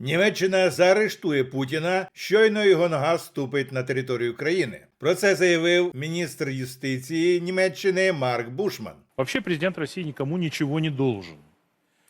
Німеччина заарештує Путіна, щойно його нога ступить на територію країни. Про це заявив міністр юстиції Німеччини Марк Бушман. Вообще президент Росії нікому нічого не должен.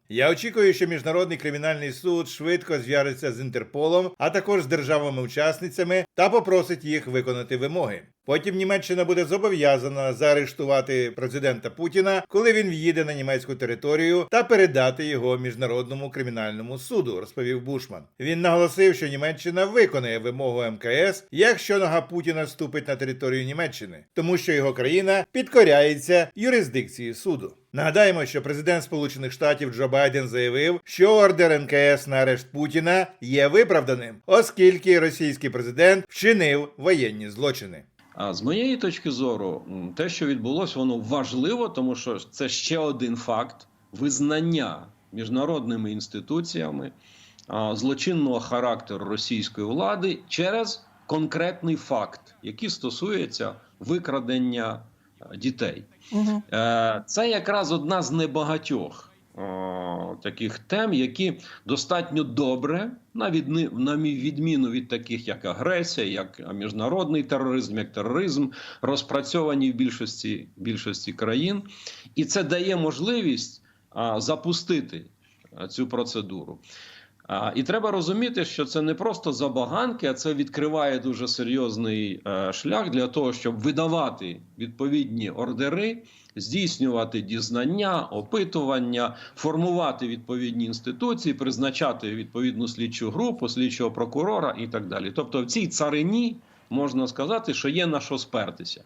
Я очікую, що міжнародний кримінальний суд швидко зв'яжеться з Інтерполом, а також з державами-учасницями та попросить їх виконати вимоги. Потім Німеччина буде зобов'язана заарештувати президента Путіна, коли він в'їде на німецьку територію та передати його міжнародному кримінальному суду, розповів Бушман. Він наголосив, що Німеччина виконає вимогу МКС, якщо нога Путіна ступить на територію Німеччини, тому що його країна підкоряється юрисдикції суду. Нагадаємо, що президент Сполучених Штатів Джо Байден заявив, що ордер НКС на арешт Путіна є виправданим, оскільки російський президент вчинив воєнні злочини. А з моєї точки зору, те, що відбулося, воно важливо, тому що це ще один факт визнання міжнародними інституціями злочинного характеру російської влади через конкретний факт, який стосується викрадення дітей. Угу. Е, Це якраз одна з небагатьох таких тем, які достатньо добре, на відміну від таких, як агресія, як міжнародний тероризм, як тероризм, розпрацьовані в більшості, більшості країн, і це дає можливість запустити цю процедуру. А, І треба розуміти, що це не просто забаганки, а це відкриває дуже серйозний е, шлях для того, щоб видавати відповідні ордери, здійснювати дізнання, опитування, формувати відповідні інституції, призначати відповідну слідчу групу, слідчого прокурора і так далі. Тобто, в цій царині можна сказати, що є на що спертися.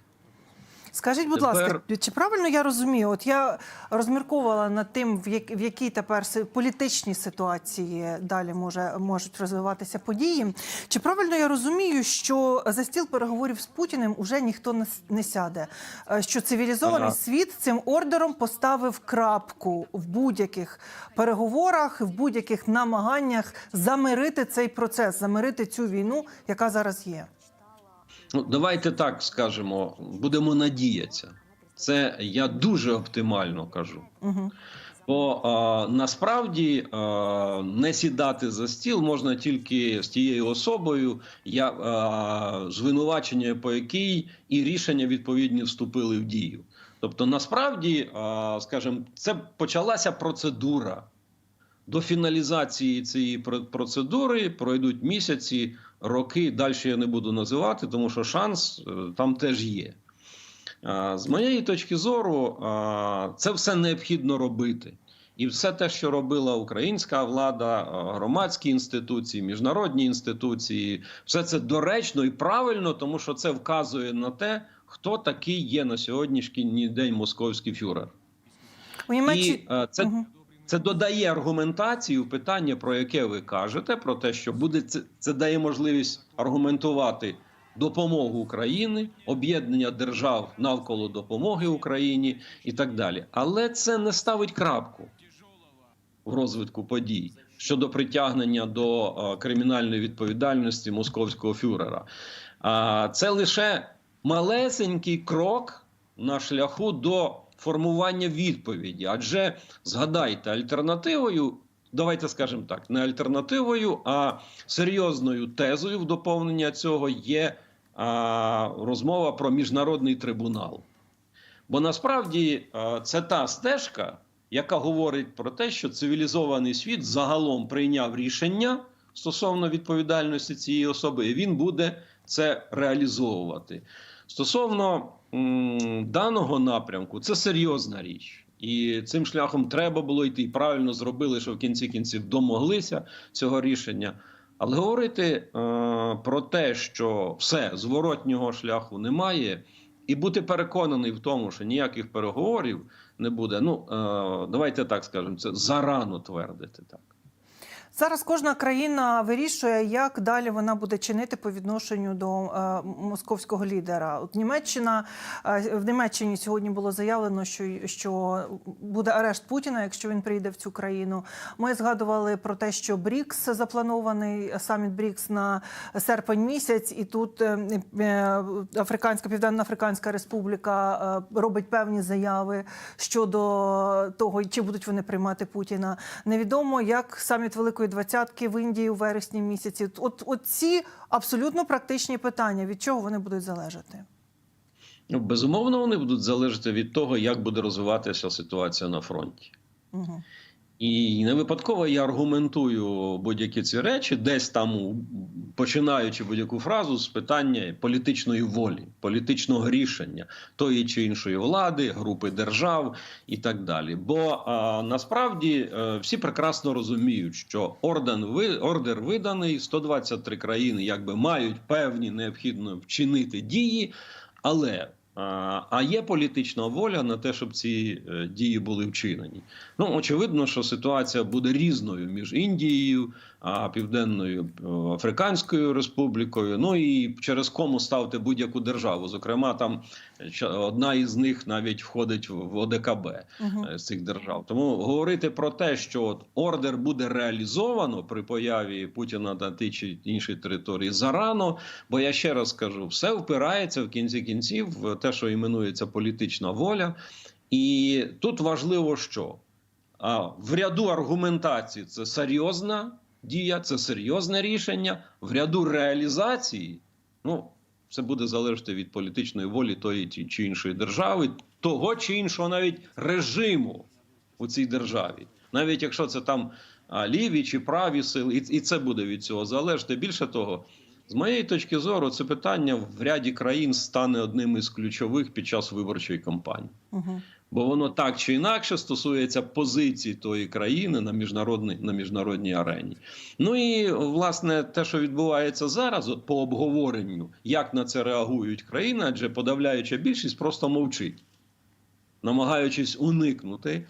Скажіть, будь Тепер- ласка, чи правильно я розумію? От я розмірковувала над тим, в, як, в якій тепер політичній ситуації далі може можуть розвиватися події. Чи правильно я розумію, що за стіл переговорів з Путіним уже ніхто не, не сяде? Е, Що цивілізований Ага. світ цим ордером поставив крапку в будь-яких переговорах, в будь-яких намаганнях замирити цей процес, замирити цю війну, яка зараз є? Ну, давайте так скажемо, будемо надіятися. Це я дуже оптимально кажу. Угу. Бо е, насправді е, не сідати за стіл можна тільки з тією особою, я, е, звинувачення по якій і рішення відповідні вступили в дію. Тобто, насправді, е, скажімо, це почалася процедура. До фіналізації цієї процедури пройдуть місяці, роки. Далі я не буду називати, тому що шанс е, там теж є. З моєї точки зору, це все необхідно робити. І все те, що робила українська влада, громадські інституції, міжнародні інституції, все це доречно і правильно, тому що це вказує на те, хто такий є на сьогоднішній день московський фюрер. У Німеччині... І е, це, Мгм. Це додає аргументацію питання, про яке ви кажете, про те, що буде це, це дає можливість аргументувати допомогу Україні, об'єднання держав навколо допомоги Україні і так далі. Але це не ставить крапку в розвитку подій щодо притягнення до е, кримінальної відповідальності московського фюрера. А це лише малесенький крок на шляху до формування відповіді. Адже згадайте, альтернативою, давайте скажемо так, не альтернативою, а серйозною тезою в доповнення цього є а, розмова про міжнародний трибунал. Бо насправді е, це та стежка, яка говорить про те, що цивілізований світ загалом прийняв рішення стосовно відповідальності цієї особи, і він буде це реалізовувати. Стосовно даного напрямку, це серйозна річ. І цим шляхом треба було йти. Правильно зробили, що в кінці кінців домоглися цього рішення. Але говорити е, про те, що все зворотнього шляху немає, і бути переконаний в тому, що ніяких переговорів не буде. Ну е, давайте так скажемо, це зарано твердити так. Зараз кожна країна вирішує, як далі вона буде чинити по відношенню до е, московського лідера. От Німеччина е, в Німеччині сьогодні було заявлено, що, що буде арешт Путіна, якщо він прийде в цю країну. Ми згадували про те, що БРІКС запланований саміт БРІКС на серпень місяць, і тут е, е, Африканська Південно-Африканська Республіка е, робить певні заяви щодо того, чи будуть вони приймати Путіна. Невідомо, як саміт Великої двадцятки в Індії у вересні місяці. От, от ці абсолютно практичні питання, від чого вони будуть залежати? Ну, безумовно, вони будуть залежати від того, як буде розвиватися ситуація на фронті. Угу. І не випадково я аргументую будь-які ці речі, десь там починаючи будь-яку фразу з питання політичної волі, політичного рішення тої чи іншої влади, групи держав і так далі. Бо а, насправді е, всі прекрасно розуміють, що орден ордер виданий, 123 країни якби мають певні необхідно вчинити дії, але а є політична воля на те, щоб ці е, дії були вчинені. Ну очевидно, що ситуація буде різною між Індією, південною е, Африканською Республікою. Ну і через кому ставити будь-яку державу. Зокрема, там е, одна із них навіть входить в ОДКБ Угу. е, з цих держав. Тому говорити про те, що от ордер буде реалізовано при появі Путіна на тій чи іншій території зарано. Бо я ще раз скажу, все впирається в кінці кінців в те, що іменується політична воля. І тут важливо, що а, в ряду аргументації це серйозна дія, це серйозне рішення. В ряду реалізації, ну це буде залежати від політичної волі тої чи іншої держави, того чи іншого навіть режиму у цій державі, навіть якщо це там ліві чи праві сили, і це буде від цього залежати. Більше того, з моєї точки зору, це питання в ряді країн стане одним із ключових під час виборчої кампанії. Угу. Бо воно так чи інакше стосується позицій тої країни на міжнародній на міжнародній арені. Ну і власне те, що відбувається зараз, от по обговоренню, як на це реагують країни, адже подавляюча більшість просто мовчить, намагаючись уникнути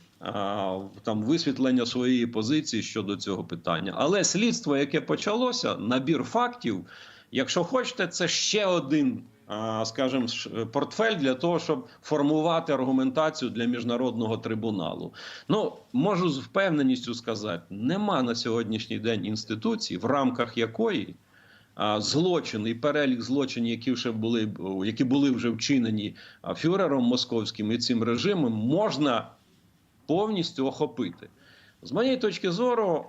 там висвітлення своєї позиції щодо цього питання. Але слідство, яке почалося, набір фактів, якщо хочете, це ще один. А, Скажімо, портфель для того, щоб формувати аргументацію для міжнародного трибуналу. Ну можу з впевненістю сказати, нема на сьогоднішній день інституції, в рамках якої а, злочини і перелік злочинів, які вже були які були вже вчинені фюрером московським і цим режимом, можна повністю охопити. З моєї точки зору,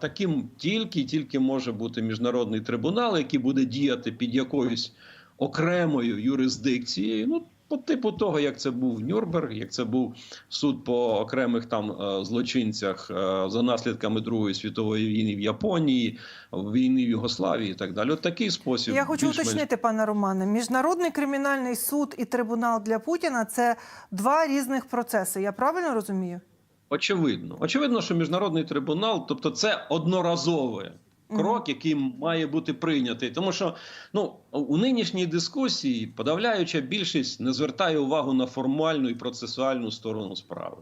таким тільки тільки може бути міжнародний трибунал, який буде діяти під якоюсь окремою юрисдикцією. Ну, по типу того, як це був Нюрнберг, як це був суд по окремих там е, злочинцях е, за наслідками Другої світової війни в Японії, війни в Югославії і так далі. От такий спосіб Я хочу уточнити, пане Романе, міжнародний кримінальний суд і трибунал для Путіна це два різних процеси. Я правильно розумію? Очевидно, очевидно, що міжнародний трибунал, тобто це одноразове крок, який має бути прийнятий. Тому що ну у нинішній дискусії подавляюча більшість не звертає увагу на формальну і процесуальну сторону справи.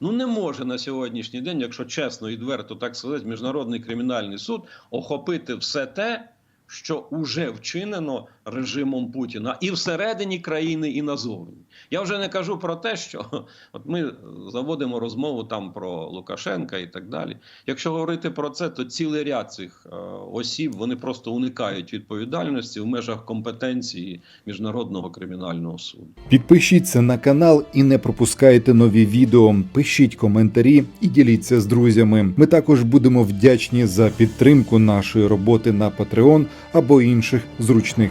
Ну не може на сьогоднішній день, якщо чесно і відверто так сказати, міжнародний кримінальний суд охопити все те, що уже вчинено режимом Путіна і всередині країни, і назовні. Я вже не кажу про те, що от ми заводимо розмову там про Лукашенка і так далі. Якщо говорити про це, то цілий ряд цих е, осіб вони просто уникають відповідальності в межах компетенції міжнародного кримінального суду. Підпишіться на канал і не пропускайте нові відео. Пишіть коментарі і діліться з друзями. Ми також будемо вдячні за підтримку нашої роботи на Patreon або інших зручних